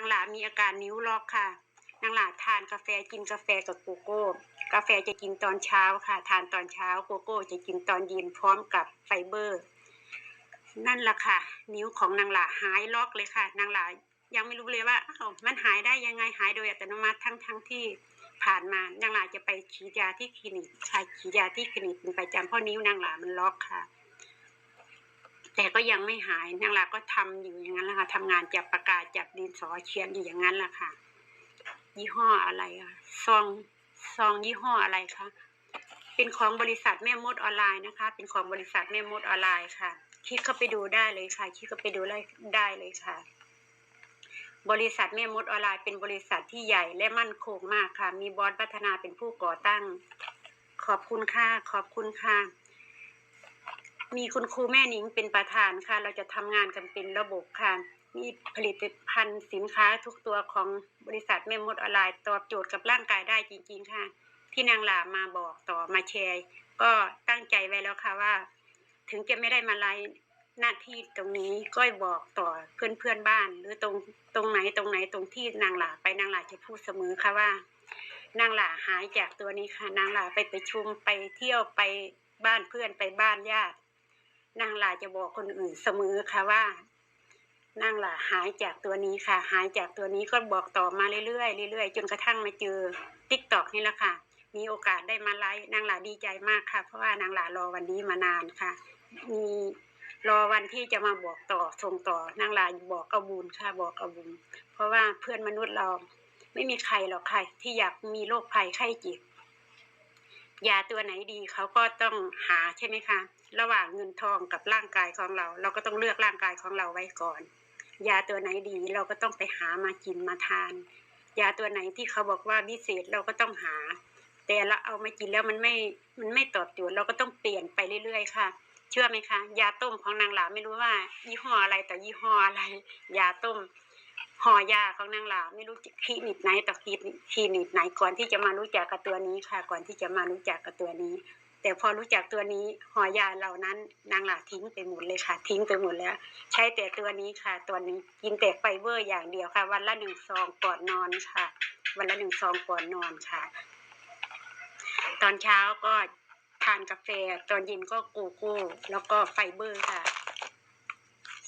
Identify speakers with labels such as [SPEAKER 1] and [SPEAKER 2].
[SPEAKER 1] นางหลามีอาการนิ้วล็อกค่ะ นางหลาทานกาแฟกินกาแฟกับโกโก้ กาแฟจะกินตอนเช้าค่ะ ทานตอนเช้าโกโก้จะกินตอนเย็นพร้อมกับไฟเบอร์ นั่นแหละค่ะ นิ้วของนางหลาหายล็อกเลยค่ะ นางหลายังไม่รู้เลยว่าอ้าวมันหายได้ยังไงหายโดยอัตโนมัติทั้งทั้งที่ผ่านมานางหลาจะไปฉีดยาที่คลินิกค่ะฉีดยาที่คลินิกเป็นประจำเพราะนิ้วนางหลามันล็อกค่ะ แต่ก็ยังไม่หายนางหลาก็ทำอยู่อย่างนั้นแหละค่ะทำงานจับปากกาจับดินสอเขียนอยู่อย่างนั้นแหละค่ะ ยี่ห้ออะไรอะซองซองยี่ห้ออะไรคะเป็นของบริษัทแม่มดออนไลน์นะคะ เป็นของบริษัทแม่มดออนไลน์ค่ะคลิกเข้าไปดูได้เลยค่ะคลิกเข้าไปดูได้ได้เลยค่ะ บริษัทแม่มดออนไลน์เป็นบริษัทที่ใหญ่และมั่นคงมากค่ะ มีบอสพัฒนาเป็นผู้ก่อตั้ง ขอบคุณค่ะขอบคุณค่ะ มีคุณครูแม่นิงเป็นประธานค่ะ เราจะทำงานกันเป็นระบบค่ะ มีผลิตภัณฑ์สินค้าทุกตัวของบริษัทแม่มดออนไลน์ตอบโจทย์กับร่างกายได้จริง ๆ ค่ะ ที่นางหลามาบอกต่อมาแชร์ก็ตั้งใจไว้แล้วค่ะว่า ถึงจะไม่ได้มาไลฟ์หน้าที่ตรงนี้ก็บอกต่อเพื่อนเพื่อนๆบ้าน หรือตรงตรงไหนตรงไหนตรงที่นางหลาไปนางหลาจะพูดเสมอค่ะว่า นางหลาหายจากตัวนี้ค่ะ นางหลาไปไประชุมไปเที่ยวไปบ้านเพื่อนไปบ้านญาติ นางหลาจะบอกคนอื่นเสมอค่ะว่านางหลาหายจากตัวนี้ค่ะ หายจากตัวนี้ก็บอกต่อมาเรื่อยๆเรื่อยๆ จนกระทั่งมาเจอติ๊กตอกนี่แหละค่ะ มีโอกาสได้มาไลฟ์นางหลาดีใจมากค่ะ เพราะว่านางหลารอวันนี้มานานค่ะ มีรอวันที่จะมาบอกต่อส่งต่อนางหลาบอกเอาบุญค่ะบอกเอาบุญเพราะว่าเพื่อนมนุษย์เรา ไม่มีใครหรอกใครที่อยากมีโรคภัยไข้เจ็บ ยาตัวไหนดีเขาก็ต้องหาใช่ไหมคะ ระหว่างเงินทองกับร่างกายของเรา เราก็ต้องเลือกร่างกายของเราไว้ก่อน ยาตัวไหนดีเราก็ต้องไปหามากินมาทาน ยาตัวไหนที่เขาบอกว่าวิเศษเราก็ต้องหา แต่เราเอามากินแล้วมันไม่มันไม่ตอบโจทย์เราก็ต้องเปลี่ยนไปเรื่อยๆค่ะ เชื่อไหมคะ ยาต้มของนางหลาไม่รู้ว่า ยี่ห้ออะไรแต่ยี่ห้ออะไร ยาต้ม ห่อยาของนางหลาไม่รู้คลินิกไหนต่อคลินิกคลินิกไหนก่อนที่จะมารู้จักกับตัวนี้ค่ะ ก่อนที่จะมารู้จักกับตัวนี้ แต่พอรู้จักตัวนี้ห่อยาเหล่านั้นนางหลาทิ้งไปหมดเลยค่ะ ทิ้งไปหมดแล้ว ใช้แต่ตัวนี้ค่ะ ตัวนี้กินแต่ไฟเบอร์อย่างเดียวค่ะ วันละหนึ่งซองก่อนนอนค่ะ วันละหนึ่งซองก่อนนอนค่ะ ตอนเช้าก็ทานกาแฟตอนเย็นก็โกโก้แล้วก็ไฟเบอร์ค่ะ